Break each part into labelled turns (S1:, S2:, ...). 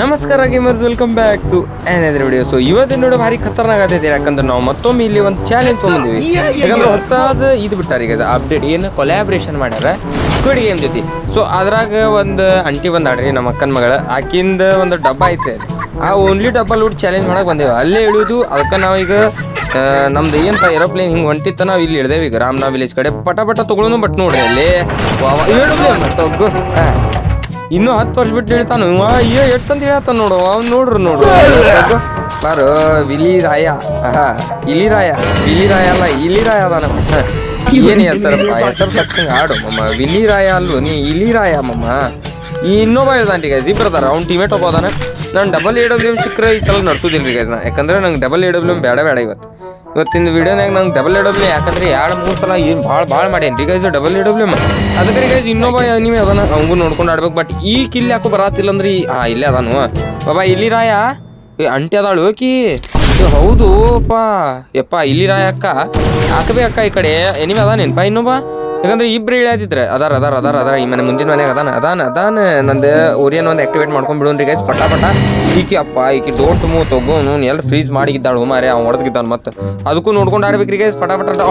S1: ನಮಸ್ಕಾರ gamers welcome back to ಏನಾದ್ರೆ video so ಇವತ್ತು ನೋಡಿ ಭಾರಿ ಖತರ್ನಾಕ್ ಆಗೈತೆ ಯಾಕಂದ್ರೆ ನಾವು ಮತ್ತೊಮ್ಮೆ ಇಲ್ಲಿ ಒಂದು ಚಾಲೆಂಜ್ ತೊಗೊಂಡಿವಿ ಯಾಕಂದ್ರೆ ಹೊಸದ ಇದು ಬಿಟ್ಟಾರ ಈಗ ಅಪ್ಡೇಟ್ ಏನು ಕೊಲ್ಯಾಬ್ರೇಷನ್ ಮಾಡ್ಯಾರ ಸ್ಕ್ವಿಡ್ ಗೇಮ್ ಜೊತೆ. ಸೊ ಅದ್ರಾಗ ಒಂದು ಅಂಟಿ ಬಂದಾಡ್ರಿ ನಮ್ಮ ಅಕ್ಕನ ಮಗಳ. ಆಕಿಂದ ಒಂದು ಡಬ್ಬ ಐತೆ. ಆ ಓನ್ಲಿ ಡಬ್ಬ ಲೂಟ್ ಚಾಲೆಂಜ್ ಮಾಡಕ್ ಬಂದೇವೆ. ಅಲ್ಲೇ ಇಳಿದು ಅದಕ್ಕೆ ನಾವೀಗ ನಮ್ದು ಏನಪ್ಪ ಏರೋಪ್ಲೇನ್ ಹಿಂಗೆ ಹೊಂಟಿತ್ತ ನಾವು ಇಲ್ಲಿ ಇಳ್ದೇವಿ ಈಗ. ರಾಮನಾ ವಿಲೇಜ್ ಕಡೆ ಪಟ ಪಟ ತಗೊಳ್ಳೋನು ಬಟ್ ನೋಡ್ರಿ ಅಲ್ಲಿ. ಇನ್ನೂ ಹತ್ತು ವರ್ಷ ಬಿಟ್ಟು ಹೇಳ್ತಾನ ಅಯ್ಯೋ ಎಷ್ಟಂತ ಹೇಳ್ತಾನ ನೋಡು ಅವ್ನು ನೋಡ್ರು ನೋಡು. ಬಾರು ವಿಲಿ ರಾಯ ಆಹಾ, ಇಲಿ ರಾಯ ವಿಲಿ ರಾಯ ಅಲ್ಲ ಇಲಿ ರಾಯ ಅದಾನ. ಹ. ಏನ್ ಹೆಸರಪ್ಪ? ಹೆಸರು ತಕ್ಕಂಗೆ ಆಡು ಮಮ್ಮ. ವಿಲಿ ರಾಯ ಅಲ್ಲು ನೀ ಇಲಿ ರಾಯ ಮಮ್ಮ ಇನ್ನೊಬ್ಬ ರೀ ಗೈಸ್ ಇಬ್ಬರು ಅದಾರ ಅವ್ನು ಟೀಮೇಟ್ ಅದಾನ. ನಾನು ಡಬಲ್ ಎ ಡಬ್ಲ್ಯೂ ಎಂ ಸಿಕ್ಕರೆ ಈ ಸಲ ನಡ್ಸೋದಿಲ್ಲ ರೀ ಗೈಸ್ ನಾ. ಯಾಕಂದ್ರೆ ನಂಗೆ ಡಬಲ್ ಎ ಡಬ್ಲ್ಯೂ ಎಂ ಬೇಡ ಬೇಡ ಇವತ್ತು. ಇವತ್ತಿನ ವಿಡಿಯೋನಾಗ ನಂಗೆ ಡಬಲ್ ಎ ಡಬ್ಲ್ಯೂ ಯಾಕಂದ್ರೆ ಎರಡು, ಮೂರು ಸಲ ಏನು ಭಾಳ ಭಾಳ ಮಾಡೇನಿ ಗೈಸ್ ಡಬಲ್ ಎ ಡಬ್ಲ್ಯೂ ಅದಕ್ಕೆ ಗೈಸ್ ಇನ್ನೊಬ್ಬ ನೀವು ಅದಾನ ಅವಂಗೂ ನೋಡ್ಕೊಂಡು ಆಡ್ಬೇಕು ಬಟ್ ಈ ಕಿಲ್ ಯಾಕೋ ಬರತ್ತಿಲ್ಲ ಅಂದ್ರೆ ಹಾಂ ಇಲ್ಲೇ ಅದಾನು. ಬಾಬಾ, ಇಲ್ಲಿ ರಾಯ? ಅಂಟಿ ಅದಾಳು ಕಿ? ಹೌದು ಪಾ ಯಪ್ಪ, ಇಲ್ಲಿ ರಾಯ ಅಕ್ಕ. ಹಾಕಬೇ ಅಕ್ಕ ಈ ಕಡೆ? ಎನಿಮೆ ಬಾ ಇನ್ನೊಬ್ಬ? ಯಾಕಂದ್ರೆ ಇಬ್ರು ಇಳಿಯಾದಿದ್ರೆ ಅದಾರ ಅದಾರ ಅದಾರ ಅದಾರ. ಈ ಮನೆ ಮುಂದಿನ ಮನೆಗೆ ಅದಾನ ಅದಾನ ಅದಾನ ನಂದು ಓರಿಯನ್ ಒಂದು ಆಕ್ಟಿವೇಟ್ ಮಾಡ್ಕೊಂಡ್ ಬಿಡೋನ್ರಿ ಗೈಸ್ ಪಟ ಪಟ ಈಕಿ ಅಪ್ಪ, ಈಕಿ ಡೋಂಟ್ ಮೂವ್ ತಗೋನು ಎಲ್ಲ ಫ್ರೀಜ್ ಮಾಡಿದ್ದಾಳು ಮಾರಿ ಅವ್ನು ಹೊಡೆದಿದ್ದಾನ ಮತ್ತೆ. ಅದಕ್ಕೂ ನೋಡ್ಕೊಂಡು ಆಡ್ಬೇಕ್ರಿ ಗೈಸ್ ಪಟ ಪಟ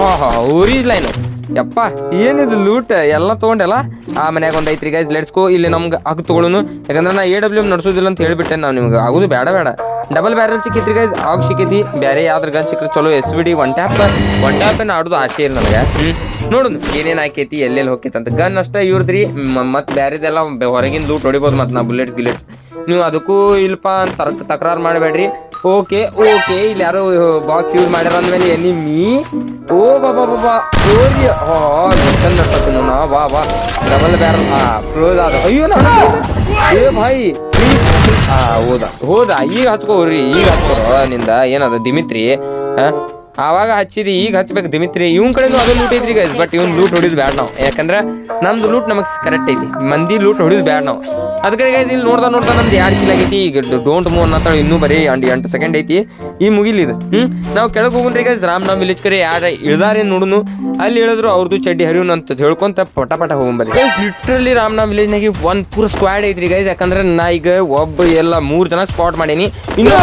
S1: ಓರಿ ಲೈನು ಯಪ್ಪ, ಏನಿದು ಲೂಟ್ ಎಲ್ಲ ತೊಗೊಂಡೆಲ್ಲ? ಆ ಮನ್ಯಾಗ ಒಂದು ಐತ್ರಿ ಗೈಸ್ ಲೆಟ್ಸ್ ಗೋ ಇಲ್ಲಿ ನಮ್ಗೆ ಅಗ್ ತಗೊಳುನು. ಯಾಕಂದ್ರೆ ನಾ ಎ ಡಬ್ಲ್ಯೂ ಎಂ ನಡೆಸೋದಿಲ್ಲ ಅಂತ ಹೇಳ್ಬಿಟ್ಟೆ ನಾವು ನಿಮ್ಗೆ. ಆಗೋದು ಬೇಡ ಬೇಡ. ಡಬಲ್ ಬ್ಯಾರಲ್ ಸಿಕ್ಕಿತ್ರಿ ಗೈಸ್ ಆಗ ಸಿಕ್ಕೈತಿ. ಬೇರೆ ಯಾವ್ದ್ರ ಗನ್ ಸಿಕ್ಕರೆ ಚಲೋ S B D one tap one tap ಏನು ಆಡೋದು ಆಸೆ ಇಲ್ಲ ನನಗೆ. ನೋಡುನು ಏನೇನ್ ಆಕೈತಿ, ಎಲ್ಲೆಲ್ಲಿ ಹೋಗ್ತೈತಿ ಅಂತ. ಗನ್ ಅಷ್ಟೇ ಇವ್ರದ್ರಿ. ಮತ್ತೆ ಬ್ಯಾರಿದೆಲ್ಲ ಹೊರಗಿನ ಲೂಟ್ ಹೊಡಿಬೋದು ಮತ್ತೆ ನಾ ಬುಲೆಟ್ಸ್, ಗಿಲೆಟ್ಸ್. ನೀವು ಅದಕ್ಕೂ ಇಲ್ಪ ಅಂತ ತಕರಾರು ಮಾಡಬೇಡ್ರಿ. ಓಕೆ ಓಕೆ, ಇಲ್ಲಿ ಯಾರೋ ಬಾಕ್ಸ್ ಯೂಸ್ ಮಾಡ್ಯಾರ ಅಂದ್ಮೇಲೆ ಎನಿಮಿ ಓ ಬಾಬಾ ಬಾಬಾ ಓರಿ ಹಾ ಮಿಷನ್ ನಡ್ಸತ್ತೀನಿ ನಾನು ವಾ ವಾ ಡಬಲ್ ಬ್ಯಾರಲ್ ಹಾ ಕ್ಲೋಸ್ ಆದ. ಅಯ್ಯೋ, ನಾನು. ಏ ಪ್ಲೀಸ್ ಹಾ, ಹೋದ. ಹೋದ. ಈಗ ಹಚ್ಕೋರಿ ಈಗ ಹಚ್ಕೋ. ನಿಂದ, ಏನದ, ದಿಮಿತ್ರಿ, ಹಾ? ಆವಾಗ ಹಚ್ಚಿರಿ ಈಗ ಹಚ್ಚಬೇಕು ದಿಮಿತ್ರಿ ಇವನ್ ಕಡೆನೂ ಅದು ಲೂಟ್ ಐತ್ರಿ ಗೈಸ್ ಬಟ್ ಇವ್ನ ಲೂಟ್ ಹೊಡಿದ್ ಬ್ಯಾಡ ನಾವು. ಯಾಕಂದ್ರೆ ನಮ್ದು ಲೂಟ್ ನಮಗೆ ಕರೆಕ್ಟ್ ಐತಿ. ಮಂದಿ ಲೂಟ್ ಹೊಡಿದ್ ಬ್ಯಾಡ ನಾವು. ಅದಕ್ಕೆ ಗೈಸ್ ಇಲ್ಲಿ ನೋಡ್ತಾ ನೋಡ್ತಾ ನಮ್ದು ಯಾರ್ ಕಿಲ್ ಆಗೈತಿ ಈಗ ಡೋಂಟ್ ಮೂವ್ ಅನ್ನೋ ಇನ್ನೂ ಬರೀ ಅಂಡ್ ಎಂಟು ಸೆಕೆಂಡ್ ಐತಿ. ಈ ಮುಗಿಲಿ ಇದು. ಹ್ಮ್? ನಾವು ಕೆಳಗೆ ಹೋಗುನ್ರಿ ಗೈಸ್ ರಾಮನಾಮ್ ವಿಲೇಜ್ ಕರೆ ಯಾರ ಇಳ್ದಾರೆ ನೋಡುನು ಅಲ್ಲಿ ಹೇಳಿದ್ರು ಅವ್ರದ್ದು ಚಡ್ಡಿ ಹರಿವು ಅಂತ ಹೇಳ್ಕೊಂತ ಪಟ ಪಟ ಹೋಗ್ಬರಿ ಗೈಸ್ ಲಿಟ್ರಲಿ ರಾಮನಾಮ್ ವಿಲೇಜ್ನಾಗ ಒಂದ್ ಪೂರ ಸ್ಕ್ವಾಡ್ ಐತ್ರಿ ಗೈಸ್ ಯಾಕಂದ್ರೆ ನಾ ಈಗ ಒಬ್ಬ ಎಲ್ಲ ಮೂರ್ ಜನ ಸ್ಪಾಟ್ ಮಾಡೀನಿ. ಇನ್ನು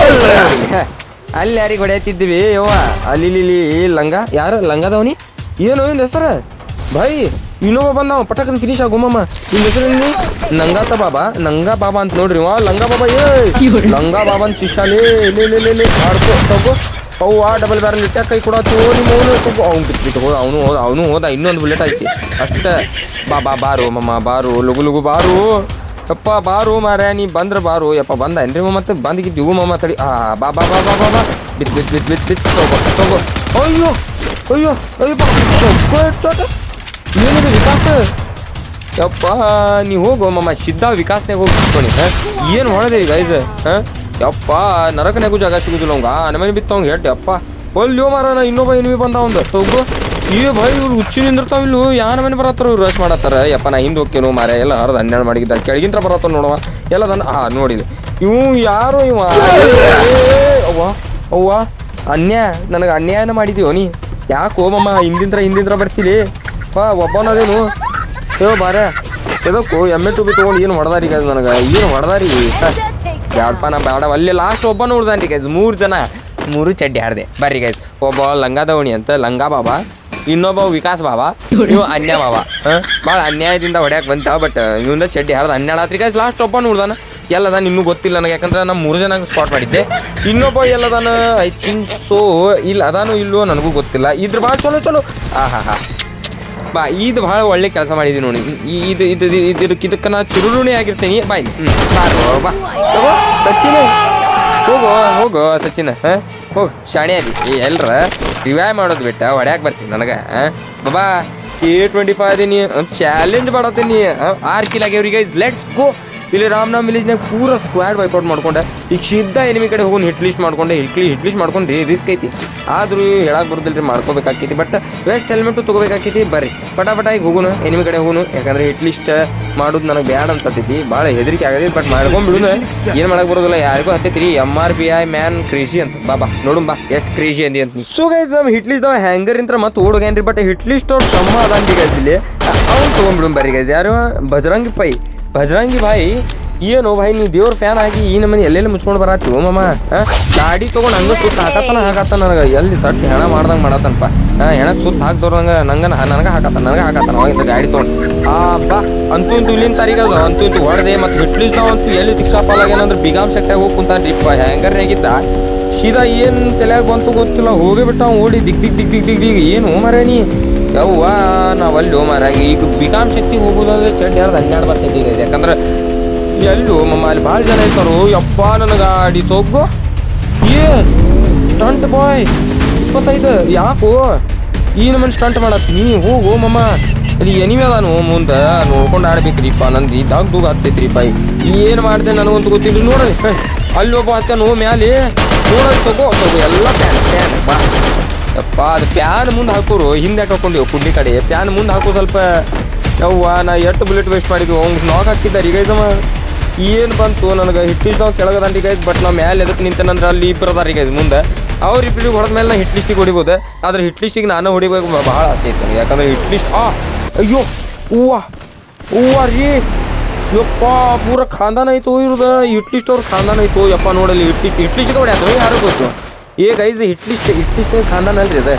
S1: ಅಲ್ಲಿ ಯಾರಿಗೆ ಹೊಡೆಯತ್ತಿದ್ವಿ ಯವ್ವ ಅಲ್ಲಿ ಇಲ್ಲಿ ಲಂಗ. ಯಾರು? ಲಂಗದವನಿ? ಏನು ಇಂದ ಹೆಸರು? ಇನೋ ಇನ್ನೊಬ್ಬ ಬಂದವ ಪಟಕನ್ ಫಿನಿಶ್ ಆಗುಮಮ್ಮ ನಿಮ್ಮ ಹೆಸರು ನಂಗಾತ ಬಾಬಾ. ನಂಗಾ ಬಾಬಾ ಅಂತ ನೋಡ್ರಿ. ವಾ ಲಂಗ ಬಾಬಾ ಏ ಲಂಗ ಬಾಬಾ ಅಂತ ಶಿಶಾಲೇ ಆಡ್ಕೋ ತಗೋ. ಅವು ಆ ಡಬಲ್ ಬ್ಯಾರಲ್ ಇಟ್ಟ ಕೈ ಕೊಡತ್ತು ನಿಮ್ಮ ಅವನು ತಗೋ. ಅವನು ಹೋದ ಅವನು ಹೋದ ಇನ್ನೊಂದು ಬುಲೆಟ್ ಐತಿ ಅಷ್ಟೇ. ಬಾ ಬಾ ಬಾರು ಮಮ್ಮ ಬಾರು ಲುಗು ಲುಗು ಬಾರು. ಯಪ್ಪ, ಬಾರು ಮಾರ ನೀ ಬಂದ್ರೆ ಬಾರು. ಯಪ್ಪ, ಬಂದ ಏನ್ರಿ ಮತ್ತೆ? ಬಂದಿಗಿದ್ದೀವು ಮಮ್ಮ ತಡಿ. ಆ, ಬಾ ಬಾ ಬಾ ಬಾ ಬಾ ಬಾ. ಬಿತ್ ಬಿತ್ ಬಿತ್ ಬಿತ್ ಬಿತ್. ತಗೋ ತಗೋ. ಅಯ್ಯೋ ಅಯ್ಯೋ ಅಯ್ಯೋ ತಗೋ ಏನಿದೆ ವಿಕಾಸ? ಯಪ್ಪ, ನೀ ಹೋಗು ಮಮ್ಮ ಸಿದ್ಧ ವಿಕಾಸ್ನಾಗ ಹೋಗಿ ಕೂತ್ಕೊಳ್ಳಿ. ಏನು ಹೊಡೆದೆ ಈಗ ಇದು ಹಾಂ? ಯಪ್ಪ ನರಕನಾಗೂ ಜಾಗ ಸಿಗುದಿಲ್ಲ ಅವಂಗ. ನಮನೆ ಬಿತ್ತು ಅವ್ಗೆ ಹೆಡ್ ಯಪ್ಪ. ಒಲ್ಯೋ ಮಾರ ಇನ್ನೊಬ್ಬ ಎನಿಮಿ ಬಂದ ಒಂದು ತಗೋ. ಈ ಭಯ ಇವ್ರು ಹುಚ್ಚಿ ನಿಂದಿರ್ತಾವ ಇಲ್ಲು. ಯಾರ ಮನೆ ಬರತ್ತಾರ ಇವ್ರು ರಶ್ ಮಾಡತ್ತಾರ? ಯಪ್ಪ ನಾ ಹಿಂದೆ ಹೋಗ್ತೇನು ಮಾರ. ಎಲ್ಲ ಹರ್ದು ಹನ್ನೆರಡು ಮಾಡಿದ್ದ ಕೆಳಗಿಂತ್ರ ಬರತ್ತ ನೋಡುವ. ಎಲ್ಲ ದನ್ನ ಹಾ ನೋಡಿದೆ. ಇವು ಯಾರು ಇವ? ಏ, ಅವ್ವ ಅವ್ವ. ಅನ್ಯಾಯ ನನಗೆ ಅನ್ಯಾಯನ ಮಾಡಿದೀವ ನೀ? ಯಾಕೋ ಮಮ್ಮ ಹಿಂದಿಂದ್ರ ಹಿಂದಿಂದ್ರ ಬರ್ತೀರಿ? ಪಾ ಒಬ್ಬನದೇನು ಏ ಬಾರ ಎದಕ್ಕೂ ಎಮ್ಮೆ ಟೂಬಿ ತೊಗೊಂಡು ಏನು ಹೊಡೆದಾರಿ ಗೈಸ್ ನನಗೆ? ಏನು ಹೊಡೆದಾರಿ? ಬ್ಯಾಡಪ್ಪ ನಾ ಬೇಡ ಅಲ್ಲಿ ಲಾಸ್ಟ್ ಒಬ್ಬ ನೋಡ್ದಾನ್ರಿ ಗೈಸ್ ಮೂರು ಜನ. ಮೂರು ಚಡ್ಡಿ ಹಾಡ್ದೆ. ಬರ್ರಿ ಗೈಸ್ ಒಬ್ಬ ಲಂಗಾದವಣಿ ಅಂತ ಲಂಗಾ ಬಾಬಾ. ಇನ್ನೊಬ್ಬ ವಿಕಾಸ್ ಬಾಬಾ ಇವು ಅನ್ಯ ಬಾಬಾ. ಹಾಂ? ಭಾಳ ಅನ್ಯಾಯದಿಂದ ಹೊಡ್ಯಾಕ್ ಬಂತ ಬಟ್ ಇವಂದ ಚಡ್ಡಿ ಹಾರ್ದ ಹನ್ನೆರಡು ಆತ್ರಿ ಲಾಸ್ಟ್ ಒಬ್ಬ ನೋಡ್ದಾನ. ಎಲ್ಲದಾನ ಇನ್ನೂ ಗೊತ್ತಿಲ್ಲ ನನಗೆ ಯಾಕಂದ್ರೆ ನಮ್ಮ ಮೂರು ಜನ ಸ್ಪಾಟ್ ಮಾಡಿದ್ದೆ. ಇನ್ನೊಬ್ಬ ಎಲ್ಲದಾನ ಐ ಥಿಂಕ್ ಸೋ ಇಲ್ಲ ಅದಾನು ಇಲ್ಲೋ ನನಗೂ ಗೊತ್ತಿಲ್ಲ. ಇದ್ರ ಭಾಳ ಚಲೋ ಚಲೋ. ಆ ಹಾ ಹಾ ಬಾ ಇದು ಭಾಳ ಒಳ್ಳೆ ಕೆಲಸ ಮಾಡಿದೀನಿ ನೋಡಿ. ಇದು ಇದು ಇದು ಇದಕ್ಕೆ ಇದಕ್ಕೆ ನಾ ಚುರುರುಣಿ ಆಗಿರ್ತೀನಿ. ಬಾಯ್ ಹ್ಞೂ ಬಾ ತಗೋ ಸಚಿನ್. ಹೋಗೋ ಹೋಗೋ ಸಚಿನ್. ಹಾಂ? ಹೋಗ್ ಶಾಣೆ ಅದಿ ಎಲ್ರ? ರಿವೈವ್ ಮಾಡೋದು ಬಿಟ್ಟ, ಹೊಡ್ಯಾಕ್ ಬರ್ತೀನಿ ನನಗೆ ಬಾಬಾ ಕೆ ಟ್ವೆಂಟಿ ಫೈವ್ ಅದೀನಿ ಚಾಲೆಂಜ್ ಮಾಡತ್ತೀನಿ ಆರು ಕಿಲ್ ಆಗ್ಯಾವ್ರಿಗೆ ಲೆಟ್ಸ್ ಗೋ ಇಲ್ಲಿ ರಾಮನಾಮ್ ವಿಲೇಜ್ನಾಗ ಪೂರ ಸ್ಕ್ವಾಡ್ ವೈಪೌಟ್ ಮಾಡ್ಕೊಂಡೆ. ಈಗ ಸಿದ್ಧ ಎನಿಮಿ ಕಡೆ ಹೋಗಿ ಹಿಟ್ ಲಿಸ್ಟ್ ಮಾಡ್ಕೊಂಡೆ. ಹಿಟ್ಲಿ ಹಿಟ್ ಲಿಸ್ಟ್ ಮಾಡ್ಕೊಂಡು ರಿಸ್ಕ್ ಐತಿ. ಆದ್ರೂ ಹೇಳಕ್ ರೀ ಮಾಡ್ಕೋಬೇಕಾಕೈತಿ. ಬಟ್ ವೆಸ್ಟ್ ಹೆಲ್ಮೆಟ್ ತೊಗೋಬೇಕಾಕೈತಿ ಬರ್ರಿ. ಪಟಾಪಟ ಪಟ ಈಗ ಹೋಗುನು ಎನಿಮಿ ಕಡೆ ಹೋಗುನು. ಯಾಕಂದ್ರೆ ಹಿಟ್ ಲಿಸ್ಟ್ ಮಾಡೋದು ನನಗೆ ಬ್ಯಾಡ ಅನ್ಸತೈತಿ ಭಾಳ ಹೆದರಿಕೆ ಆಗೈತಿ ಬಟ್ ಮಾಡ್ಕೊಂಡ್ಬಿಡುನು. ಏನು ಮಾಡಕ್ಕೆ ಬರೋದಿಲ್ಲ, ಯಾರಿಗೂ ಹತ್ತೈತಿ M R B I man crazy ಅಂತ. ಬಾ ಬಾ, ನೋಡು ಬಾ, ಎಷ್ಟು ಕ್ರೇಜಿ ಅಂದಿ ಅಂತ ಸೊ ಗೈಸ್ ನಮ್ಮ ಹಿಟ್ ಲಿಸ್ಟ್ ಹ್ಯಾಂಗರ್ ಇಂತ್ರ ಮತ್ತೆ ಓಡೋಗ್ಯಾನ್ರಿ ಬಟ್ ಹಿಟ್ ಲಿಸ್ಟ್ ಅವ್ರು ತಮ್ಮ ಅದಂಗೆ ಇಲ್ಲಿ. ಅವ್ನು ತೊಗೊಂಡ್ಬಿಡು ಬರ್ರಿ ಗೈಸ್ ಯಾರು? ಬಜರಂಗಿ ಪೈ. ಬಜರಂಗಿ ಭಾಯಿ, ಏನು ಭಾಯ್, ನೀ ದೇವ್ರ ಫ್ಯಾನ್ ಆಗಿ ಈ ನಮ್ಮನೆ ಎಲ್ಲೆಲ್ಲಿ ಮುಚ್ಕೊಂಡು ಬರತ್ತಿ? ಆ? ಗಾಡಿ ತಗೊಂಡು ಹಂಗ ಸುತ್ತ ಹಾಕತ್ತಾನ ಹಾಕತ್ತ ನನಗೆ. ಎಲ್ಲಿ ಸಟ್ ಹೆಣ ಮಾಡ್ದಂಗೆ ಮಾಡತ್ತನಪ್ಪ. ಹಾ ಹೆಣಕ್ಕೆ ಸುತ್ತ ಹಾಕ್ದವ್ರಂಗ ನಂಗೆ ನನಗೆ ಹಾಕತ್ತಾನ ನನಗೆ ಹಾಕತ್ತಾನ ಅವಾಗಿಂದ ಗಾಡಿ ತೊಗೊಂಡು. ಆ ಬಾ ಅಂತೂ ಇಂತೂ ಇಲ್ಲಿಂದ ತಾರೀಗ ಅದು, ಅಂತೂ ಇಂತೂ ಹೊಡೆದೆ, ಮತ್ತು ಹಿಟ್ಲಿಸ್ ಅಂತೂ ಎಲ್ಲಿ ದಿಕ್ಕಾಪಾಲಾಗೇನಂದ್ರೆ ಬಿಗಾಮ್ ಶಕ್ತಿಯಾಗಿ ಹೋಗಿ ಹ್ಯಾಂಗರ್ ಹ್ಯಾಂಗರ್ನಾಗಿದ್ದ ಸೀದಾ ಏನು ತಲೆಯಾಗ ಬಂತು ಗೊತ್ತಿಲ್ಲ, ಹೋಗಿ ಬಿಟ್ಟ ಓಡಿ ದಿಗ್ ದಿಗ್ ದಿಗ್ ದಿಗ್ ದಿಗ್ ಏನು ಮರೇ ನೀ ಯವ್ವ ನಾವು ಅಲ್ಲಿ ಮಾರ ಈಗ ಬಿಕಾಮ್ ಶಕ್ತಿ ಹೋಗೋದಂದ್ರೆ ಚಡ್ಡಿ ಯಾರ್ದು ಹನ್ನೆರಡು ಬರ್ತೈತಿ ಯಾಕಂದ್ರೆ ಎಲ್ಲೂ ಮಮ್ಮ ಅಲ್ಲಿ ಭಾಳ ಜನ ಇರ್ತಾರು. ಯಪ್ಪ ನನ್ನ ಗಾಡಿ ತೊಗೋ. ಏ ಸ್ಟಂಟ್ ಬಾಯ್ ಇಪ್ಪತ್ತೈದು ಯಾಕೋ? ಈ ನಮ್ಮ ಸ್ಟಂಟ್ ಮಾಡತ್ತೀನಿ ಹೋಗು ಮಮ್ಮ. ಅಲ್ಲಿ ಎನಿಮೆ ಅದಾನು ಮುಂದೆ. ನೋಡ್ಕೊಂಡು ಆಡ್ಬೇಕ್ರಿಪ್ಪ ನಂದು ಇದಾಗ ದೂಗ ಹತ್ತೈತ್ರಿಪ್ಪ ಏನು ಮಾಡಿದೆ ನನಗಂತೂ ಗೊತ್ತಿಲ್ಲ. ನೋಡಲಿ ಹೇ, ಅಲ್ಲಿ ಒಬ್ಬ ನೋ ಮ್ಯಾಲೆ. ನೋಡಲಿ ತಗೋ ತಗೋ ಎಲ್ಲ ಪ್ಯಾನ್ ಪ್ಯಾನ್ ಬಾ. ಯಪ್ಪ, ಅದು ಪ್ಯಾನ್ ಮುಂದೆ ಹಾಕೋರು, ಹಿಂದೆ ಹಾಕೊಂಡು ಕುಡ್ಲಿ ಕಡೆ ಪ್ಯಾನ್ ಮುಂದೆ ಹಾಕೋ ಸ್ವಲ್ಪ ಯವ್ವ, ನಾ ಎಷ್ಟು ಬುಲೆಟ್ ವೇಸ್ಟ್ ಮಾಡಿದ್ವಿ, ಅವ್ನು ನಾಕ್ ಹಾಕಿದ್ದಾರೆ. ಈಗ ಇದಮ್ಮ, ಏನು ಬಂತು? ನನಗೆ ಹಿಟ್ ಕೆಳಗೆ ಕೆಳಗದಂಡಿ ಗೈಸ್ ಬಟ್ ನಾವು ಮ್ಯಾಲೆ ಎದಕ್ಕೆ ನಿಂತೇನಂದ್ರೆ ಅಲ್ಲಿ ಇಬ್ಬರು ಅದಾರ ಈಗ ಮುಂದೆ. ಅವ್ರು ಇಬ್ಬರಿಗೆ ಹೊಡೆದ ಮೇಲೆ ನಾ ಹಿಟ್ ಲಿಸ್ಟಿಗೆ ಹೊಡಿಬೋದು. ಆದ್ರೆ ಹಿಟ್ ಲಿಸ್ಟಿಗೆ ನಾನು ಹೊಡಿಬೇಕು ಭಾಳ ಆಸೆ ಇತ್ತು ಯಾಕಂದ್ರೆ ಹಿಟ್ ಆ, ಅಯ್ಯೋ, ಹೂವ ಹೂವ ರೀ. ಯಪ್ಪ, ಪೂರ ಖಾನ್ದಾನ ಐತು ಇವ್ರದ. ಹಿಟ್ ಲಿಸ್ಟ್ ಅವ್ರ ಖಾನ್ದಾನ ಐತು ಯಪ್ಪ, ನೋಡಲ್ಲಿ ಹಿಟ್ ಲಿಸ್ಟ್ ಹಿಟ್ ಲಿಸ್ಟ್ ಹೊಡ್ಯಾತ ಯಾರು ಗೊತ್ತು? ಏ guys hit list hit list ಖಾನ್ದಾನ ಅಲ್ರಿ ಅದ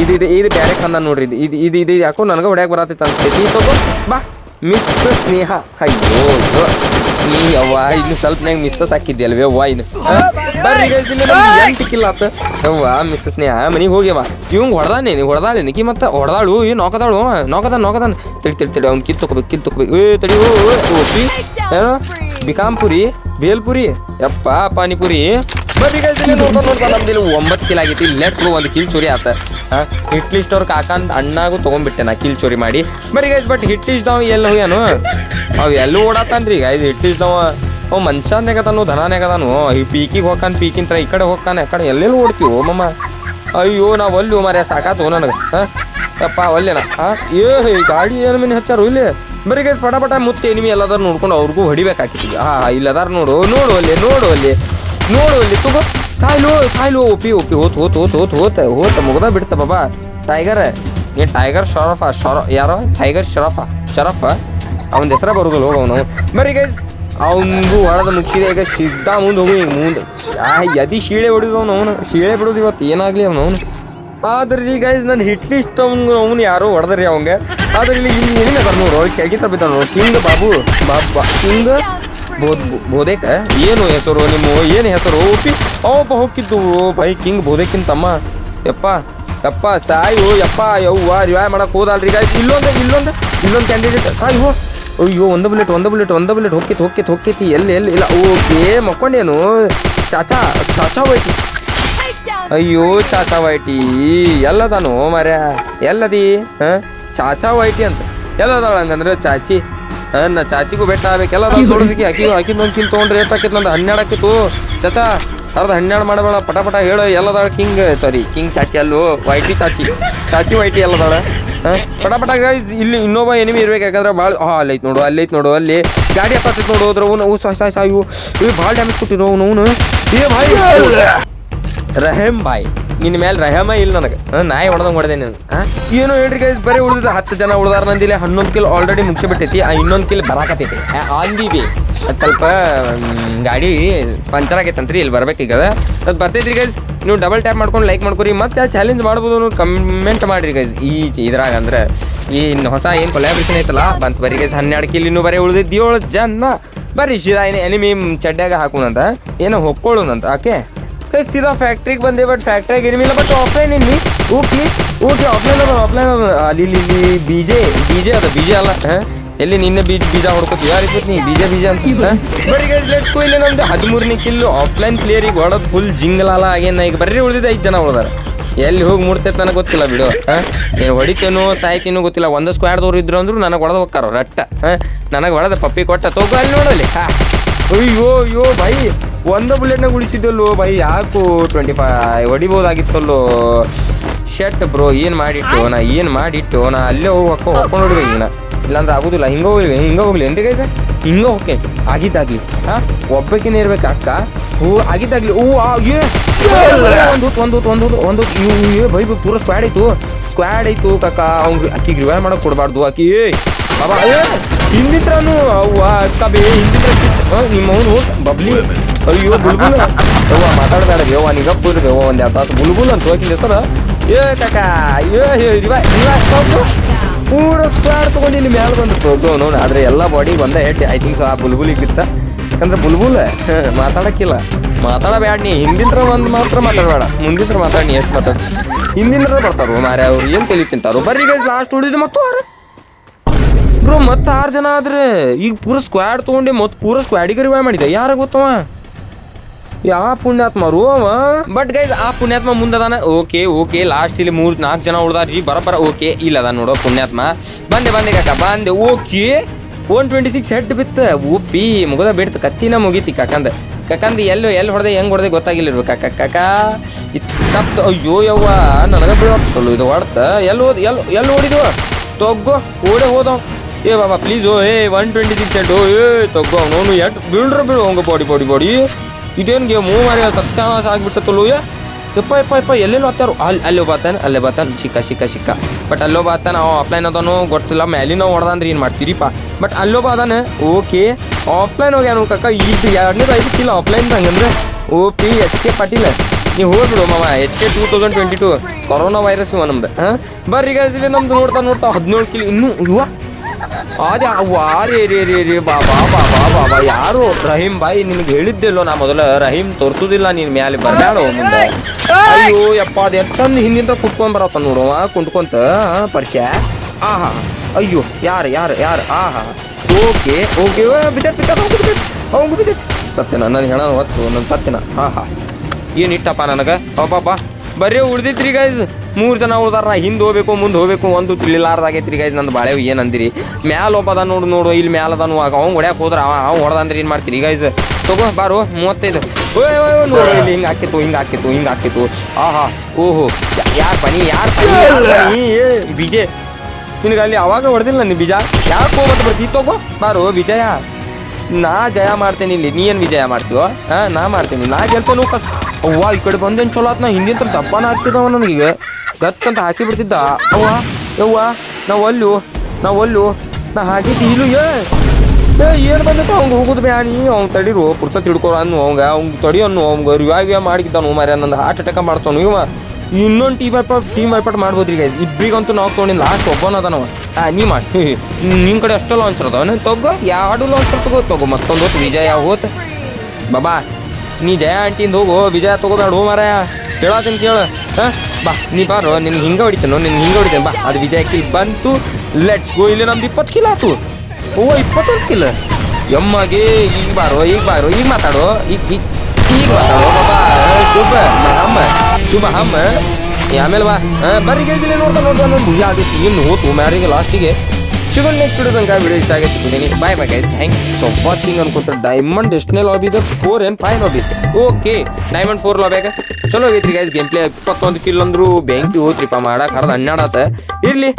S1: ಇದು ಇದು ಇದು ಬೇರೆ ಖಾನ್ದಾನ ನೋಡ್ರಿ ಇದು ಇದು ಇದು ಇದು ಯಾಕೋ ನನಗೆ ಹೊಡ್ಯಾಕ ಬರತ್ತೈತೆ ಅನ್ಸ್ತೈತಿ ಈ ತಗೋ ಬಾ ಮಿಸ್ ಸ್ನೇಹ ಅಯ್ಯೋ. ನೀ ಅವ್ವ ಇನ್ನು ಸ್ವಲ್ಪ ನಂಗೆ ಮಿಸ್ಸಸ್ ಹಾಕಿದ್ಯಲ್ವೇ ಅವ್ವ ಇನ್ನು? ಬರ್ರಿ ಎಂಟಿಕ್ಕಿಲ್ಲ ಆತ ಅವ್ವ ಮಿಸ್ ಸ್ನೇಹ ಮನೆಗೆ ಹೋಗ್ಯವ ಇವಂಗ್ ಹೊಡೆದಾನೆ ನೀವು ಹೊಡೆದಾಳೆ ನಿಕಿ ಮತ್ತೆ ಹೊಡೆದಾಳು ಏನು ನೋಕದಾಳು ನೋಕದಾನ ನೋಕದಾನ ತಡಿ ತಡಿ ತಡಿ ಅವ್ನು ಕಿಲ್ ತಗೋಬೇಕು ಕಿಲ್ ತಗೋಬೇಕು ಏ ತಡಿ ಓ ಓ, ಬಿಕಾಂಪುರಿ ಬೇಲ್ಪುರಿ ಯಪ್ಪ ಪಾನಿಪುರಿ guys, ಇಲ್ಲಿ ನೋಡ್ತಾ ನೋಡ್ತಾ ನಮ್ದು ಒಂಬತ್ತು ಕಿಲ್ ಆಗೈತಿ ಲೆಟ್ ಒಂದು ಕಿಲ್ ಚೋರಿ ಆತ. ಹಿಟ್ ಲಿಸ್ಟ್ ಅವ್ರ ಕಾಕಂದ್ ಅಣ್ಣಾಗೂ ತೊಗೊಂಡ್ಬಿಟ್ಟೆ ನಾ ಕಿಲ್ ಚೋರಿ ಮಾಡಿ. ಬರೀ ಗೈಸ್ ಬಟ್ ಹಿಟ್ ಲಿಸ್ಟ್ ಎಲ್ಲಿ ಹೋಗ್ಯಾನು? ಅವು ಎಲ್ಲೂ ಓಡಾತಾನ್ರಿ ಈಗ ಇದು ಹಿಟ್ ಲಿಸ್ಟ್ ಅವ ಮನುಷ್ಯನ್ಯಾಗದಾನು ಧನಾನ್ಯಾಗದಾನು ಈ ಪೀಕಿಗೆ ಹೋಗ್ಕಾನ್ ಪೀಕಿಂತ್ರ ಈ ಕಡೆ ಹೋಗ್ತಾನೆ ಆ ಕಡೆ ಎಲ್ಲೆಲ್ಲಿ ಓಡ್ತೀವಿ ಮಮ್ಮ ಅಯ್ಯೋ ನಾವು ಅಲ್ಲಿ ಮರ ಸಾಕಾತು ನನಗೆ ಹಾಂ? ಯಪ್ಪ ಒಲ್ಲೆನ? ಹಾಂ? ಏ ಗಾಡಿ ಏನು ಮೀನು ಹಚ್ಚಾರು ಇಲ್ಲಿ? ಬರೀ ಪಟ ಪಟ ಮುತ್ತೆ ಎನಿಮಿ ಎಲ್ಲದಾರು ನೋಡ್ಕೊಂಡು ಅವ್ರಿಗೂ ಹೊಡಿಬೇಕಾಗಿತ್ತು ಹಾ ಇಲ್ಲದಾರ ನೋಡು ನೋಡು ಅಲ್ಲಿ ನೋಡು ಅಲ್ಲಿ ನೋಡು ಅಲ್ಲಿ ತಗೋ. ಸಾಯ್ಲು ಸಾಯ್ಲು, ಒಪ್ಪಿ ಒಪ್ಪಿ, ಹೋತ್ ಹೋತ್ ಹೋತ್ ಹೋತ್, ಹೋತ ಹೋತ, ಮುಗ್ದ ಬಿಡ್ತ ಬಾಬಾ. ಟೈಗರ್ ಏ ಟೈಗರ್ ಶರಫ ಶರ ಯಾರೋ? ಟೈಗರ್ ಶರಫ ಶರಫ ಅವನ ಹೆಸರ ಬರುದಿಲ್ಲ, ಹೋಗ ಅವನು. ಬರಿ ಗೈಸ್ ಅವನಿಗೂ ಹೊಡೆದ ಮುಚ್ಚಿದೆ ಈಗ ಸಿದ್ಧ ಮುಂದೆ ಹೋಗಿ ಮುಂದೆ. ಆ ಯದಿ ಶೀಳೆ ಹೊಡೆದು ಅವನು ಶೀಳೆ ಬಿಡೋದು ಇವತ್ತು, ಏನಾಗ್ಲಿ ಅವನು ಅವನು. ಆದ್ರೆ ಈಗ ಗೈಸ್ ನನ್ನ ಹಿಟ್ ಲಿಸ್ಟ್ ಅವ್ನು ಅವನು ಯಾರೋ ಹೊಡೆದ್ರಿ ಅವಂಗೆ. ಆದ್ರೆ ಇಲ್ಲಿ ಇಲ್ಲಿ ಏನಿಲ್ಲ ಬರ್ನೋರು ಕೆಳಗಿತ ಬಿದ್ದ ನೋಡು ಕಿಂಗ್ ಬಾಬು, ಬಾಬಾ ಕಿಂಗ್ ಬೋದ್ ಏನು ಹೆಸರು ನಿಮ್ಮ ಏನು ಹೆಸರು? ಓಪಿ ಅವಪ್ಪ ಹೋಗಿದ್ದು ಬೈ ಕಿಂಗ್ ಬೋದೇಕಿನ್ ತಮ್ಮ. ಯಪ್ಪ ಯಪ್ಪ, ಸಾಯು, ಯಪ್ಪ, ಯವ್ವ, ರಿವಾಯ್ ಮಾಡಕ್ ಹೋದಲ್ರಿ ಗಾಯ್ಸ್ ಇಲ್ಲೊಂದು ಇಲ್ಲೊಂದು ಇಲ್ಲೊಂದು ಕ್ಯಾಂಡಿಡೇಟ್ ಸಾಯು. ಅಯ್ಯೋ, ಒಂದು ಬುಲೆಟ್ ಒಂದು ಬುಲೆಟ್ ಒಂದು ಬುಲೆಟ್ ಹೋಗ್ತೈತಿ ಹೋಗ್ತೈತಿ ಹೋಗ್ತೈತಿ ಎಲ್ಲಿ ಎಲ್ಲಿ? ಇಲ್ಲ, ಓಕೆ, ಮಕ್ಕೊಂಡೇನು? ಚಾಚಾ ಚಾಚಾ ಹೋಯ್ತಿ ಅಯ್ಯೋ, ಚಾಚಾ ವೈಟಿ. ಎಲ್ಲದಾನು ಮರ್ಯ ಎಲ್ಲದಿ? ಹಾ? ಚಾಚಾ ವೈಟಿ ಅಂತ. ಎಲ್ಲದಾಳ ಹಂಗಂದ್ರೆ ಚಾಚಿ. ಹಾ ನಾ ಚಾಚಿಗೂ ಬೆಟ್ಟ ಆಗ್ಬೇಕೆಲ್ಲ ನೋಡಿದಕ್ಕೆ ಅಕ್ಕಿ ಅಕ್ಕಿದ ಒಂದು ಕಿನ್ ತೊಗೊಂಡ್ರೆ ಎಷ್ಟು ಆಕಿತ್ತು ನಂದು ಹನ್ನೆರಡು ಆಕಿತ್ತು ಚಾಚಾ ಅರ್ಧ ಹನ್ನೆರಡು ಮಾಡಬೇಡ ಪಟ ಪಟ ಹೇಳು ಎಲ್ಲದಾಳ ಕಿಂಗ್ ಸಾರಿ ಕಿಂಗ್ ಚಾಚಿ ಅಲ್ಲೋ ವೈಟಿ ಚಾಚಿ. ಚಾಚಿ ವೈಟಿ ಎಲ್ಲದಾಳ. ಹಾಂ? ಪಟ ಪಟ ಗೈಸ್ ಇಲ್ಲಿ ಇನ್ನೊಬ್ಬ ಎನಿಮಿ ಇರ್ಬೇಕು ಯಾಕಂದ್ರೆ ಭಾಳ ಹಾ ಅಲ್ಲೈತ್ ನೋಡು ಅಲ್ಲೈತ್ ನೋಡು ಅಲ್ಲಿ ಗಾಡಿ ಹತ್ತೈತ್ ನೋಡು ಹೋದ್ರೆ ಅವನು ಅವು ಸಾಯ್ ಸಾಯ್ ಸಾಯು ಇವು ಭಾಳ ಡ್ಯಾಮೇಜ್ ಕೊಟ್ಟಿದ್ದು ಅವನು ಅವನು. ಏ ಭಾಯ್. ರಹೇಮ್ ಬಾಯ್ ನಿನ್ನ ಮೇಲೆ ರಹಮ ಇಲ್ಲ ನನಗೆ. ನಾಯಿ ಹೊಡೆದಂಗೆ ಹೊಡೆದೆ ನೀನು ಏನು ಹೇಳ್ರಿ ಗೈಸ್ ಬರೀ ಉಳಿದ ಹತ್ತು ಜನ ಉಳ್ದಾರ ನಂದಿಲ್ಲ ಹನ್ನೊಂದು ಕಿಲ್ ಆಲ್ರೆಡಿ ಮುಗಿಸ್ಬಿಟ್ಟೈತಿ, ಆ ಇನ್ನೊಂದು ಕಿಲ್ ಬರಾಕತ್ತೈತಿ. ಆನ್ ದಿ ಅದು ಸ್ವಲ್ಪ ಗಾಡಿ ಪಂಚರ್ ಆಗೈತಂತ್ರಿ ಇಲ್ಲಿ ಬರ್ಬೇಕೀಗ ಅದು ಬರ್ತೈತ್ರಿ ಗೈಸ್ ನೀವು ಡಬಲ್ ಟ್ಯಾಪ್ ಮಾಡ್ಕೊಂಡು ಲೈಕ್ ಮಾಡ್ಕೊರಿ, ಮತ್ತೆ ಚಾಲೆಂಜ್ ಮಾಡ್ಬೋದು ಅನ್ನೋದು ಕಮೆಂಟ್ ಮಾಡಿರಿ ಗೈಸ್ ಈ ಇದ್ರಾಗ ಅಂದ್ರೆ, ಈ ಇನ್ನು ಹೊಸ ಏನು ಕೊಲಾಬ್ರೇಷನ್ ಐತಲ್ಲ, ಬಂತು ಬರೀ ಗೈಸ್ ಹನ್ನೆರಡು ಕಿಲ್ ಇನ್ನೂ ಬರೀ ಉಳಿದಿದ್ದು ಏಳು ಜನ. ಬರೀ ಶಿರಾ ಎನಿಮಿ ಚಡ್ಡಾಗ ಹಾಕೋಣಂತ ಏನೋ ಹೊಕ್ಕೊಳ್ಳೋಣಂತ ಓಕೆ ಕೈ ಸೀದಾ ಫ್ಯಾಕ್ಟ್ರಿಗೆ ಬಂದೆ ಬಟ್ ಫ್ಯಾಕ್ಟ್ರಿಗೆ ಇರಲಿಲ್ಲ ಬಟ್ ಆಫ್ಲೈನ್ ಇಲ್ಲಿ. ಓಕೆ ಓಕೆ ಆಫ್ಲೈನ್ ಅದ ಆಫ್ಲೈನ್ ಅದ ಅಲ್ಲಿ ಇಲ್ಲಿ ಬೀಜೆ ಬೀಜೆ ಅದ ಬೀಜ ಅಲ್ಲ ಹಾ? ಎಲ್ಲಿ ನಿನ್ನೆ ಬೀಜ ಬೀಜ ಹೊಡ್ಕೋತಿ ಯಾರು ನೀ ಬೀಜ ಬೀಜ ಅಂತ? ಗೋ ಇಲ್ಲಿ ನಮ್ದು ಹದಿಮೂರನೇ ಕಿಲ್ಲು ಆಫ್ಲೈನ್ ಪ್ಲೇಯರಿಗೆ ಹೊಡೆದು ಫುಲ್ ಜಿಂಗಲಾಲ ಆಗೇನ ಈಗ ಬರ್ರಿ ಉಳಿದಿದ್ದು ಐದು ಜನ ಉಳ್ದಾರ. ಎಲ್ಲಿ ಹೋಗಿ ಮುಡ್ತೈತೆ ನನಗೆ ಗೊತ್ತಿಲ್ಲ ಬಿಡು ಹಾಂ? ಏನು ಹೊಡಿತೇನೋ ಸಾಯ್ತೇನೋ ಗೊತ್ತಿಲ್ಲ. ಒಂದು ಸ್ಕ್ವಾಡ್ದವ್ರು ಇದ್ರು ಅಂದ್ರು ನನಗೆ ಹೊಡೆದು ಹೋಗ್ತಾರ ರಟ್ಟ ಹಾಂ? ನನಗೆ ಹೊಡೆದ ಪಪ್ಪಿ ಕೊಟ್ಟ ತಗೋ ಅಲ್ಲಿ ನೋಡಲಿ ಹಾಂ. ಅಯ್ಯೋ ಅಯ್ಯೋ ಬೈ ಒಂದ ಬುಲೆಟ್ನಾಗ ಉಳಿಸಿದ್ದಲ್ಲೋ ಬೈ, ಯಾಕೋ ಟ್ವೆಂಟಿ ಫೈವ್ ಹೊಡಿಬೋದಾಗಿತ್ತಲ್ಲೋ ಶೆಟ್ ಬ್ರೋ ಏನು ಮಾಡಿಟ್ಟು ನಾ, ಏನು ಮಾಡಿಟ್ಟು ನಾ, ಅಲ್ಲೇ ಹೋಗಿ ಹೊಕ್ಕ ಹೊಕ್ಕೊಂಡು ಹೊಡ್ಬೇಕು ಈಗ. ಇಲ್ಲಾಂದ್ರೆ ಆಗುದಿಲ್ಲ, ಹಿಂಗ ಹೋಗ್ಲಿ ಹಿಂಗ ಹೋಗ್ಲಿ. ಏನ್ರಿ ಗೈಸ ಹಿಂಗ ಹೋಕೆ ಆಗಿದ್ದಾಗ್ಲಿ. ಹಾ? ಒಬ್ಬಕಿನ ಇರ್ಬೇಕು ಅಕ್ಕ. ಹೂ, ಆಗಿದ್ದಾಗ್ಲಿ. ಹೂ ಆಗಿ ಒಂದು ಒಂದು ಒಂದು ಒಂದು ಏ ಬೈ ಪೂರ ಸ್ಕ್ವಾಡ್ ಐತು ಸ್ಕ್ವಾಡ್ ಐತು ಕಕ್ಕ ಅವ್ನು ಅಕ್ಕಿಗೆ ರಿವೈವ್ ಮಾಡಕ್ ಕೊಡಬಾರ್ದು. ಅಕ್ಕಿ ಬಾಬಾ ಹಿಂದಿತ್ರನು ಅವ್ವ ಬೇ, ಹಿಂದಿತ್ರ ನಿಮ್ಮ ಅವನು ಬಬ್ಲಿ. ಅಯ್ಯೋ, ಬುಲ್ಬುಲ್. ಯವ್ವ, ಮಾತಾಡಬೇಡ. ಯವ್ವ ನಿಗಪ್ಪು ಇರೋದು ಯವ್ವ, ಒಂದು ಎರಡು ತಾಸು ಬುಲ್ಬುಲ್ ಅಂತ ಹೋಗಿಂದ ಹೆಸರು ಏ, ಕಾಕ, ಅಯ್ಯೋ ಇವ ಇವ ಪೂರ ಸ್ಕ್ವಾಡ್ ತೊಗೊಂಡು ಇಲ್ಲಿ ಮೇಲೆ ಬಂದು ನೋ ನೋಡಿ. ಆದ್ರೆ ಎಲ್ಲ ಬಾಡಿ ಒಂದೇ ಹೆಡ್ ಐ ಥಿಂಕ್ ಆ ಬುಲ್ಬುಲಿಗೆ ಬಿತ್ತ. ಯಾಕಂದ್ರೆ ಬುಲ್ಬುಲ್ ಮಾತಾಡಕ್ಕಿಲ್ಲ. ಮಾತಾಡಬೇಡ ನೀ. ಹಿಂದಿಂದ್ರ ಒಂದು ಮಾತ್ರ ಮಾತಾಡಬೇಡ. ಮುಂದಿಂದ್ರ ಮಾತಾಡಿ ನೀ, ಎಷ್ಟು ಮಾತಾಡ ಹಿಂದಿಂದ್ರ ಬರ್ತಾರೋ ಮಾರ್ಯ ಅವ್ರು, ಏನು ತಲೆ ತಿಂತಾರೋ? ಗೈಸ್ ಲಾಸ್ಟ್ ಉಳಿದು ಮತ್ತು ಆರು. ಬ್ರೋ, ಮತ್ತೆ ಆರು ಜನ ಆದ್ರೆ ಈಗ ಪೂರ ಸ್ಕ್ವಾಡ್ ತೊಗೊಂಡೆ ಮತ್ತೆ ಪೂರ ಸ್ಕ್ವಾಡಿಗೆ ರಿವೈವ್ ಮಾಡಿದೆ ಯಾರ ಗೊತ್ತವ? ಯಾವ ಪುಣ್ಯಾತ್ಮ? ಅವ ಬಟ್ ಗೈಸ್ ಆ ಪುಣ್ಯಾತ್ಮ ಮುಂದದಾನ? ಓಕೆ ಓಕೆ ಲಾಸ್ಟ್ ಇಲ್ಲಿ ಮೂರ್ ನಾಲ್ಕು ಜನ ಉಳ್ದಾರ್ರಿ ಬರಬರ ಓಕೆ ಇಲ್ಲ ಅದ ನೋಡೋ ಪುಣ್ಯಾತ್ಮ. ಬಂದೆ ಬಂದೆ ಕಾಕ, ಬಂದೆ okay one twenty six head ಬಿತ್ತ. ಉಪ್ಪಿ, ಮುಗದ ಬಿಡ್ತು, ಕತ್ತಿನ ಮುಗೀತಿ ಕಾಕಂದ. ಕಾಕಂದ ಎಲ್ಲೋ, ಎಲ್ಲಿ ಹೊಡೆದೆ, ಹೆಂಗ್ ಹೊಡೆದೆ ಗೊತ್ತಾಗಿಲ್ಲ ಕಾಕ ಕಾಕ. ಇತ್ತು ಅಯ್ಯೋ ಯವ್ವ, ನನಗ ಬಿಡೋಲ್ಲ ಇದು ಹೊಡ್ತ. ಎಲ್ಲಿ ಹೋದ್ ಎಲ್ಲಿ ಎಲ್ಲಿ ಓಡಿದು ತೊಗ್ಗೋ, ಓಡೇ ಹೋದವ್. ಏ ಬಾಬಾ ಪ್ಲೀಸ್ ಓ, ಏ ಒನ್ ಟ್ವೆಂಟಿ ಸಿಕ್ಸ್ ಹೆಡ್ ಏ, ತೊಗ್ಗೋ, ಅವನು ಎಟ್, ಬೀಳ್ರ ಬೀಳು ಅವಂಗ ಬಾಡಿ ಬಾಡಿ ಬಾಡಿ. ಇದೇನು ಗೇಮ್ ಮೂವ್ ಮಾಡಿ ಸತ್ಯಾನಾಶ ಆಗಿಬಿಟ್ಟು ಏ ಯಪ್ಪ ಯಪ್ಪ ಯಪ್ಪ ಎಲ್ಲೆಲ್ಲೋ ಹತ್ತಾರು. ಅಲ್ಲಿ, ಅಲ್ಲೋ ಬಾತಾನೆ ಅಲ್ಲೇ ಬಾತಾನೆ ಚಿಕ್ಕ ಚಿಕ್ಕ ಚಿಕ್ಕ. ಬಟ್ ಅಲ್ಲೋ ಬಾತಾನ ಅವ ಆಫ್ಲೈನ್ ಅದನು, ಗೊತ್ತಿಲ್ಲ. ಮ್ಯಾಲಿನ ಹೊಡೆದಂದ್ರೆ ಏನು ಮಾಡ್ತೀರಿಪ್ಪ ಬಟ್ ಅಲ್ಲೋ ಬಾದಾನೆ ಓಕೆ. ಆಫ್ಲೈನ್ ಹೋಗ್ಯಾನು ಕಕ್ಕ ಇದು ಎರಡನೇದು ಕಿಲ್ಲ ಆಫ್ಲೈನ್ ಹಂಗಂದ್ರೆ O P H K Patil. ನೀವು ಹೋಗ್ಬಿಡು ಮಾವ H K two thousand twenty two corona virus ಇವ ನಮ್ದು, ಹಾಂ? ಬರ್ರಿ ಇಲ್ಲಿ ನಮ್ದು ನೋಡ್ತಾ ನೋಡ್ತಾ ಹದಿನೇಳು ಕಿಲೋ, ಇನ್ನೂ ಇವ? ಅದೇ ವಾರಿ ರೀ ರೀ ರೀ ಬಾಬಾ ಬಾಬಾ ಬಾಬಾ ಯಾರು? ರಹೀಮ್ ಬಾಯಿ ನಿಮ್ಗೆ ಹೇಳಿದ್ದಿಲ್ಲೋ ನಾ ಮೊದಲ. ರಹೀಮ್ ತೋರ್ಸುದಿಲ್ಲ, ನೀನ್ ಮ್ಯಾಲೆ ಬರ್ಬ್ಯಾಡ ಮುಂದೆ. ಅಯ್ಯೋ, ಯಪ್ಪ, ಅದು ಎಷ್ಟೊಂದು ಹಿಂದಿಂದ ಕುತ್ಕೊಂಡ್ ಬರತ್ತ ನೋಡುವ ಕುಂತ್ಕೊಂತ ಪರಿಚಯ ಆಹಾ, ಅಯ್ಯೋ, ಯಾರು ಯಾರು ಯಾರು? ಆಹಾ. ಓಕೆ ಓಕೆ ಬಿದ್ದತ್ ಬಿದ್ದತ್ ಸತ್ಯನ ನನ್ನ ಹೆಣ ಹೊತ್ತು ನನ್ನ ಸತ್ಯನ. ಹಾಂ ಹಾಂ ಏನು ಇಟ್ಟಪ್ಪ ನನಗೆ? ಅಬ್ಬಬ್ಬ ಬರೀ ಉಳ್ದಿತ್ರಿ ಗೈಸ್ ಮೂರು ಜನ ಉಳ್ದಾರ ನಾ ಹಿಂದೆ ಹೋಗ್ಬೇಕು ಮುಂದೆ ಹೋಗ್ಬೇಕು ಒಂದು ತಿಳಿಲಾರ್ದಾಗೈತ್ರಿ ಗೈಸ್ ನಂದು ಬಾಳೆ ಏನು ಅಂದಿರಿ ಮ್ಯಾಲ ಒಬ್ಬ ಅದ ನೋಡು ನೋಡು ಇಲ್ಲಿ ಮ್ಯಾಲ ಅದಾನು ಆಗ ಅವ್ನು ಹೊಡ್ಯಾಕ ಹೋದ್ರ ಅವ ಅವ್ನು ಹೊಡೆದಂದ್ರೆ ಏನು ಮಾಡ್ತೀರಿ ಗೈಸ್ ತಗೋ ಬಾರೋ ಮೂವತ್ತೈದು. ಓಯ್ ಓಯ್ ಓಯ್ ನೋಡು ಇಲ್ಲಿ ಹಿಂಗೆ ಹಾಕಿತ್ತು ಹಿಂಗೆ ಹಾಕಿತ್ತು ಹಿಂಗೆ ಹಾಕಿತ್ತು. ಆಹಾ ಓಹೋ ಯಾರು ಪನಿ ಯಾರು ಪನಿ ಏ ಬಿಜೆ ನಿನಗೆ ಅಲ್ಲಿ ಅವಾಗ ಹೊಡೆದಿಲ್ಲ ನೀ ಬೀಜ ಯಾಕೆ ಹೋಗ್ಬಟ್ಟು ಬರ್ತಿ ತಗೋ ಬಾರೋ ವಿಜಯ. ನಾ ಜಯ ಮಾಡ್ತೇನೆ ಇಲ್ಲಿ. ನೀ ಏನು ವಿಜಯ ಮಾಡ್ತೀವೋ ಹಾ ನಾ ಮಾಡ್ತೀನಿ. ನಾ ಗೆಲ್ತೇನೆ ಕಸ್ ಅವ್ವ ಈ ಕಡೆ ಬಂದೇನು ಚಲೋ ಆತ್ ನಾ ಹಿಂದಿನ ತರ ದಪ್ಪನ ಆಗ್ತಿದ್ದವ ನನಗೆ ಗತ್ತಂತ ಹಾಕಿ ಬಿಡ್ತಿದ್ದ. ಅವ್ವ, ಯವ್ವ, ನಾವು ಅಲ್ಲು ನಾವು ಅಲ್ಲು. ನಾ ಹಾಕಿ ಇಲು ಏ ಏನು ಬಂದೈತೆ? ಅವ್ಗೆ ಹೋಗುದು ಬ್ಯಾನಿ. ಅವ್ನು ತಡಿರು, ಪುರ್ಸ ತಿಳ್ಕೊರ ಅನ್ನು ಅವಂಗ. ಅವ್ನ್ ತಡಿ ಅನ್ನು, ಅವ್ಗ ರಿವಾಯ್ ವ್ಯಾ ಮಾಡಿದ್ದಾನು ಮಾರ್ಯ ನಂದು ಹಾರ್ಟ್ ಅಟ್ಯಾಕ್ ಮಾಡ್ತಾನು. ಇವ, ಇನ್ನೊಂದು ಟೀಮ್ ಐಪ ಟೀಮ್ ಐಪಟ್ ಮಾಡ್ಬೋದ್ರಿ ಗೈಸ್ ಇಬ್ಬರಿಗಂತೂ ನಾವು ತೊಗೊಂಡಿಲ್ಲ ಲಾಸ್ಟ್ ಒಬ್ಬನ ಅದಾನವ ಹಾ ನೀ ಮಾಡಿ. ನಿಮ್ಮ ಕಡೆ ಅಷ್ಟೇ ಲಾಂಚರ್ ಅದಾವ. ತಗೋ ಎರಡು ಲಾಂಚರ್ ತಗೋ? ತಗೋ, ಮತ್ತೊಂದು ಹೊತ್ತು ವಿಜಯ ಹೋತ್? ಬಾಬಾ, ನೀ ಜಯ ಆಂಟಿಂದ ಹೋಗೋ. ವಿಜಯ ತಗೋಬೇಡ ಹೋ ಮಾರಾಯ ಕೇಳತ್ತೀನಿ ಕೇಳು ಹಾ? ಬಾ ನೀ ಬಾರೋ ನಿನ್ಗೆ ಹಿಂಗೆ ಹೊಡಿತೇನೋ ನಿನ್ಗೆ ಹಿಂಗೆ ಹೊಡಿತೇನೆ ಬಾ. ಅದು ವಿಜಯ ಕಿಲ್ ಬಂತು. ಲೆಟ್ಸ್ ಗೋ ಇಲ್ಲಿ ನಮ್ದು ಇಪ್ಪತ್ತು ಕಿಲ್ ಆತು. ಓ ಇಪ್ಪತ್ತೊಂದು ಕಿಲ್ ಎಮ್ಮಗೆ ಈಗ ಬಾರೋ ಈಗ ಬಾರೋ ಈಗ ಮಾತಾಡೋ. ಈಗ ಈಗ ಈಗ ಮಾತಾಡೋ. ಬಾಬಾ ಶುಭ. ಹಮ್ಮ ಶುಭ ಹಮ್ಮ ಆಮೇಲೆ ಬಾ. ಆ, ಬರ್ರಿ ಗೈದಿಲ್ಲ ನೋಡ್ತಾ ನೋಡ್ತಾ ನೋಡಿ ಭುಜ ಆಗೈತಿ ಇನ್ನು ಹೋತು. ಮ್ಯಾರಿಗೆ ಲಾಸ್ಟಿಗೆ ಶಿವನ್ ನೆಕ್ಸ್ಟ್ ವಿಡಿಯೋ ತನಕ ವಿಡಿಯೋ ಇಷ್ಟ ಆಗೈತಿ ಬಿದ್ದೀನಿ bye bye guys thank so watching ಅನ್ಕೊಂತಾರೆ diamond ಎಷ್ಟನೇ ಲಾಬಿ ಇದೆ ಫೋರ್ ಏನು five lobby okay diamond four ಲಾಬ್ಯಾಗ ಚಲೋ ಆಗೈತ್ರಿ ಗೈಸ್ ಗೇಮ್ ಪ್ಲೇ ಇಪ್ಪತ್ತೊಂದು ಕಿಲ್ ಅಂದ್ರು ಬೆಂಕಿ ಹೋತ್ರಿಪ್ಪ ಮಾಡಕ್ ಹರ್ದ ಹನ್ನೆರಡು ಆತ. ಇರ್ಲಿ.